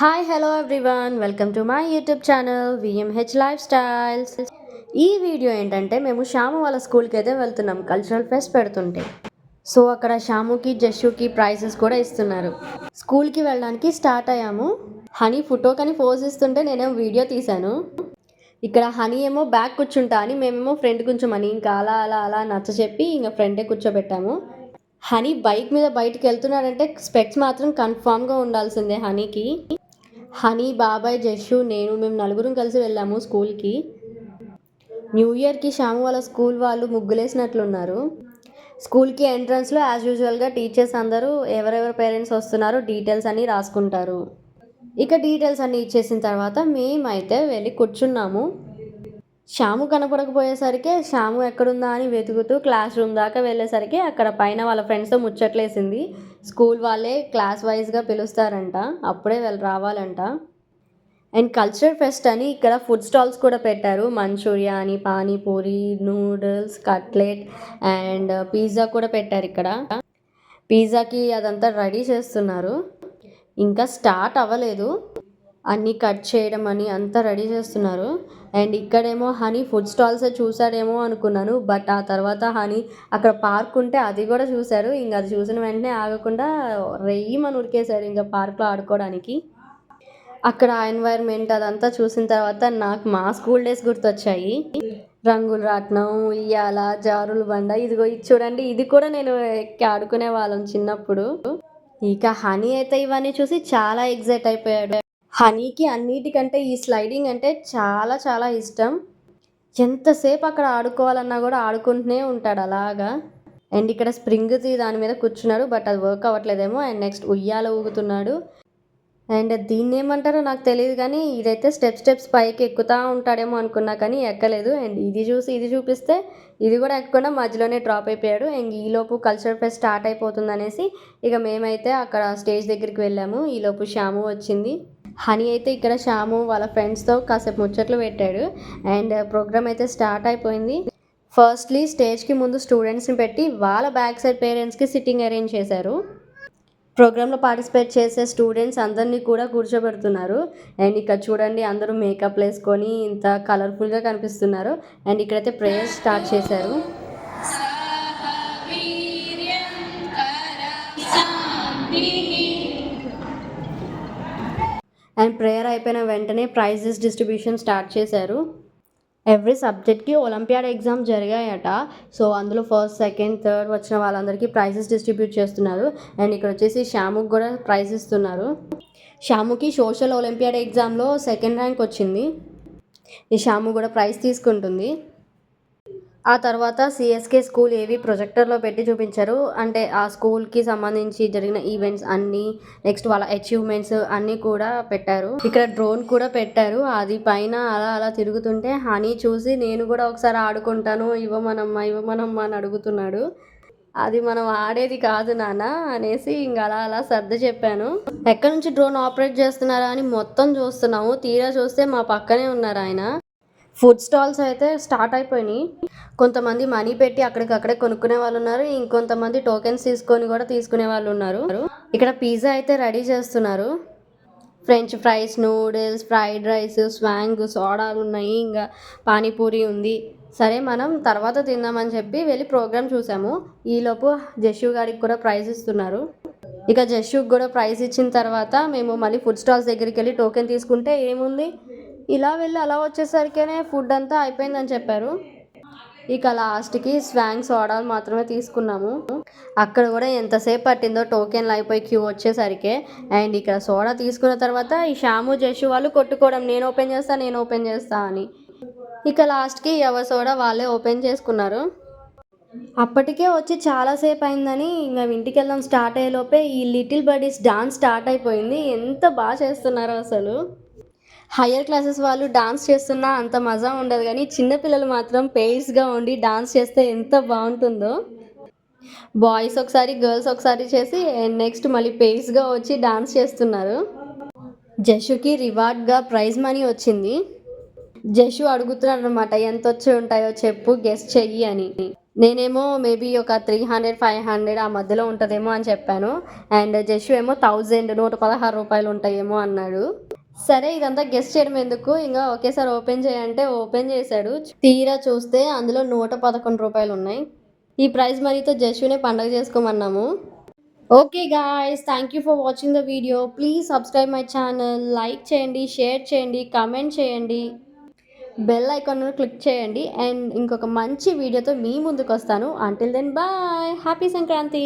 Hi hello everyone welcome to my YouTube channel VMH life styles ఈ video ఏంటంటే మేము శ్యాము వాళ్ళ స్కూల్కి అయితే వెళ్తున్నాం కల్చరల్ ఫెస్ట్ పెడుతుంటే. సో అక్కడ శ్యాముకి జస్సుకి ప్రైజెస్ కూడా ఇస్తున్నారు. స్కూల్కి వెళ్ళడానికి స్టార్ట్ అయ్యాము. హనీ ఫోటో కానీ పోజ్ ఇస్తుంటే నేనేమో వీడియో తీశాను. ఇక్కడ హనీ ఏమో బ్యాక్ కూర్చుంటా అని మేమేమో ఫ్రెండ్ కూర్చోమని ఇంకా అలా అలా అలా నచ్చ చెప్పి ఇంకా ఫ్రెండే కూర్చోబెట్టాము. హనీ బైక్ మీద బయటికి వెళ్తున్నాడంటే స్పెక్స్ మాత్రం కన్ఫామ్గా ఉండాల్సిందే హనీకి. హనీ బాబాయ్ జషు నేను మేము నలుగురం కలిసి వెళ్ళాము స్కూల్కి. న్యూ ఇయర్కి శ్యాము వాళ్ళ స్కూల్ వాళ్ళు ముగ్గులేసినట్లున్నారు. స్కూల్కి ఎంట్రన్స్లో యాజ్ యూజువల్గా టీచర్స్ అందరూ ఎవరెవరి పేరెంట్స్ వస్తున్నారో డీటెయిల్స్ అన్నీ రాసుకుంటారు. ఇక డీటెయిల్స్ అన్నీ ఇచ్చేసిన తర్వాత మేమైతే వెళ్ళి కూర్చున్నాము. శ్యాము కనపడకపోయేసరికి శ్యాము ఎక్కడుందా అని వెతుకుతూ క్లాస్ రూమ్ దాకా వెళ్ళేసరికి అక్కడ పైన వాళ్ళ ఫ్రెండ్స్తో ముచ్చట్లేసింది. స్కూల్ వాళ్ళే క్లాస్ వైజ్గా పిలుస్తారంట. అప్పుడే వెళ్ళి రావాలంట. అండ్ కల్చరల్ ఫెస్ట్ అని ఇక్కడ ఫుడ్ స్టాల్స్ కూడా పెట్టారు. మంచూరియా అని panipuri noodles cutlet and pizza కూడా పెట్టారు ఇక్కడ. పిజ్జాకి అదంతా రెడీ చేస్తున్నారు. ఇంకా స్టార్ట్ అవ్వలేదు. అన్నీ కట్ చేయడం అని అంతా రెడీ చేస్తున్నారు. అండ్ ఇక్కడేమో హనీ ఫుడ్ స్టాల్స్ చూసాడేమో అనుకున్నాను. బట్ ఆ తర్వాత హనీ అక్కడ పార్క్ ఉంటే అది కూడా చూశారు. ఇంకా అది చూసిన వెంటనే ఆగకుండా రెయ్యమని ఉరికేశారు ఇంకా పార్క్లో ఆడుకోవడానికి. అక్కడ ఎన్వైర్న్మెంట్ అదంతా చూసిన తర్వాత నాకు మా స్కూల్ డేస్ గుర్తొచ్చాయి. రంగుల రాట్నం ఉయ్యాల జారులు బండ. ఇదిగో ఇది చూడండి ఇది కూడా నేను ఎక్కి ఆడుకునే వాళ్ళం చిన్నప్పుడు. ఇక హనీ అయితే ఇవన్నీ చూసి చాలా ఎగ్జైట్ అయిపోయాడు. హనీకి అన్నిటికంటే ఈ స్లైడింగ్ అంటే చాలా చాలా ఇష్టం. ఎంతసేపు అక్కడ ఆడుకోవాలన్నా కూడా ఆడుకుంటూనే ఉంటాడు అలాగా. అండ్ ఇక్కడ స్ప్రింగ్ దాని మీద కూర్చున్నాడు బట్ అది వర్క్ అవ్వట్లేదేమో. అండ్ నెక్స్ట్ ఉయ్యాల ఊగుతున్నాడు. అండ్ దీన్ని ఏమంటారో నాకు తెలియదు కానీ ఇదైతే స్టెప్ స్టెప్స్ పైకి ఎక్కుతా ఉంటాడేమో అనుకున్నా కానీ ఎక్కలేదు. అండ్ ఇది చూసి ఇది చూపిస్తే ఇది కూడా ఎక్కకుండా మధ్యలోనే డ్రాప్ అయిపోయాడు. అండ్ ఈలోపు కల్చర్ ఫెస్ట్ స్టార్ట్ అయిపోతుంది అనేసి ఇక మేమైతే అక్కడ స్టేజ్ దగ్గరికి వెళ్ళాము. ఈలోపు శ్యాము వచ్చింది. హనీ అయితే ఇక్కడ శ్యాము వాళ్ళ ఫ్రెండ్స్తో కాసేపు ముచ్చట్లు పెట్టాడు. అండ్ ప్రోగ్రామ్ అయితే స్టార్ట్ అయిపోయింది. ఫస్ట్లీ స్టేజ్కి ముందు స్టూడెంట్స్ని పెట్టి వాళ్ళ బ్యాక్ సైడ్ పేరెంట్స్కి సిట్టింగ్ అరేంజ్ చేశారు. ప్రోగ్రాంలో పార్టిసిపేట్ చేసే స్టూడెంట్స్ అందరినీ కూడా కూర్చోబెడుతున్నారు. అండ్ ఇక్కడ చూడండి అందరూ మేకప్ వేసుకొని ఇంత కలర్ఫుల్గా కనిపిస్తున్నారు. అండ్ ఇక్కడైతే ప్రేయర్ స్టార్ట్ చేశారు. అండ్ ప్రేయర్ అయిపోయిన వెంటనే ప్రైజెస్ డిస్ట్రిబ్యూషన్ స్టార్ట్ చేశారు. ఎవ్రీ సబ్జెక్ట్కి ఒలింపియాడ్ ఎగ్జామ్ జరిగాయట. సో అందులో ఫస్ట్ సెకండ్ థర్డ్ వచ్చిన వాళ్ళందరికీ ప్రైజెస్ డిస్ట్రిబ్యూట్ చేస్తున్నారు. అండ్ ఇక్కడ వచ్చేసి శ్యాముకి కూడా ప్రైజ్ ఇస్తున్నారు. శ్యాముకి సోషల్ ఒలింపియాడ్ ఎగ్జామ్లో సెకండ్ ర్యాంక్ వచ్చింది. ఈ శ్యాము కూడా ప్రైజ్ తీసుకుంటుంది. ఆ తర్వాత సిఎస్కే స్కూల్ ఏవి ప్రొజెక్టర్లో పెట్టి చూపించారు. అంటే ఆ స్కూల్కి సంబంధించి జరిగిన ఈవెంట్స్ అన్నీ నెక్స్ట్ వాళ్ళ అచీవ్మెంట్స్ అన్నీ కూడా పెట్టారు. ఇక్కడ డ్రోన్ కూడా పెట్టారు. అది పైన అలా అలా తిరుగుతుంటే హనీ చూసి నేను కూడా ఒకసారి ఆడుకుంటాను. ఇవ్వమనమ్మా ఇవ్వమనమ్మా అని అడుగుతున్నాడు. అది మనం ఆడేది కాదు నాన్న అనేసి ఇంకా అలా అలా సర్ది చెప్పాను. ఎక్కడి నుంచి డ్రోన్ ఆపరేట్ చేస్తున్నారా అని మొత్తం చూస్తున్నాము. తీరా చూస్తే మా పక్కనే ఉన్నారు ఆయన. ఫుడ్ స్టాల్స్ అయితే స్టార్ట్ అయిపోయినాయి. కొంతమంది మనీ పెట్టి అక్కడికక్కడే కొనుక్కునే వాళ్ళు ఉన్నారు. ఇంకొంతమంది టోకెన్స్ తీసుకొని కూడా తీసుకునే వాళ్ళు ఉన్నారు. ఇక్కడ పిజ్జా అయితే రెడీ చేస్తున్నారు. French fries noodles fried rice స్వాంగ్ సోడాలు ఉన్నాయి. ఇంకా పానీపూరి ఉంది. సరే మనం తర్వాత తిందామని చెప్పి వెళ్ళి ప్రోగ్రామ్ చూసాము. ఈలోపు జషు గారికి కూడా ప్రైజ్ ఇస్తున్నారు. ఇక జషుకి కూడా ప్రైజ్ ఇచ్చిన తర్వాత మేము మళ్ళీ ఫుడ్ స్టాల్స్ దగ్గరికి వెళ్ళి టోకెన్ తీసుకుంటే ఏముంది? ఇలా వెళ్ళి అలా వచ్చేసరికేనే ఫుడ్ అంతా అయిపోయిందని చెప్పారు. ఇక లాస్ట్కి స్వాంగ్ సోడాలు మాత్రమే తీసుకున్నాము. అక్కడ కూడా ఎంతసేపు పట్టిందో టోకెన్లు అయిపోయి క్యూ వచ్చేసరికి. అండ్ ఇక్కడ సోడా తీసుకున్న తర్వాత ఈ షాము జషు వాళ్ళు కొట్టుకోవడం నేను ఓపెన్ చేస్తా నేను ఓపెన్ చేస్తా అని. ఇక లాస్ట్కి ఎవరి సోడా వాళ్ళే ఓపెన్ చేసుకున్నారు. అప్పటికే వచ్చి చాలాసేపు అయిందని ఇంకా ఇంటికి వెళ్దాం స్టార్ట్ అయ్యేలోపే ఈ లిటిల్ బడీస్ డాన్స్ స్టార్ట్ అయిపోయింది. ఎంత బాగా చేస్తున్నారో అసలు హయ్యర్ క్లాసెస్ వాళ్ళు డాన్స్ చేస్తున్నా అంత మజా ఉండదు కానీ చిన్నపిల్లలు మాత్రం పేస్గా ఉండి డాన్స్ చేస్తే ఎంత బాగుంటుందో. బాయ్స్ ఒకసారి గర్ల్స్ ఒకసారి చేసి నెక్స్ట్ మళ్ళీ పేస్గా వచ్చి డాన్స్ చేస్తున్నారు. జషుకి రివార్డ్గా ప్రైజ్ మనీ వచ్చింది. జషు అడుగుతున్నాడు అనమాట ఎంత వచ్చి ఉంటాయో చెప్పు గెస్ట్ చెయ్యి అని. నేనేమో మేబీ ఒక త్రీ హండ్రెడ్ ఫైవ్ హండ్రెడ్ ఆ మధ్యలో ఉంటుందేమో అని చెప్పాను. అండ్ జషు ఏమో థౌజండ్ నూట పదహారు రూపాయలు ఉంటాయేమో అన్నాడు. సరే ఇదంతా గెస్ట్ చేయడం ఎందుకు? ఇంకా ఒకేసారి ఓపెన్ చేయంటే ఓపెన్ చేశాడు. తీరా చూస్తే అందులో నూట పదకొండు రూపాయలు ఉన్నాయి. ఈ ప్రైస్ మరీతో జస్వినే పండగ చేసుకోమన్నాము. Okay guys thank you for watching the video please subscribe my channel like చేయండి షేర్ చేయండి కామెంట్ చేయండి. బెల్ ఐకాన్ క్లిక్ చేయండి. అండ్ ఇంకొక మంచి వీడియోతో మీ ముందుకు వస్తాను until then bye happy Sankranti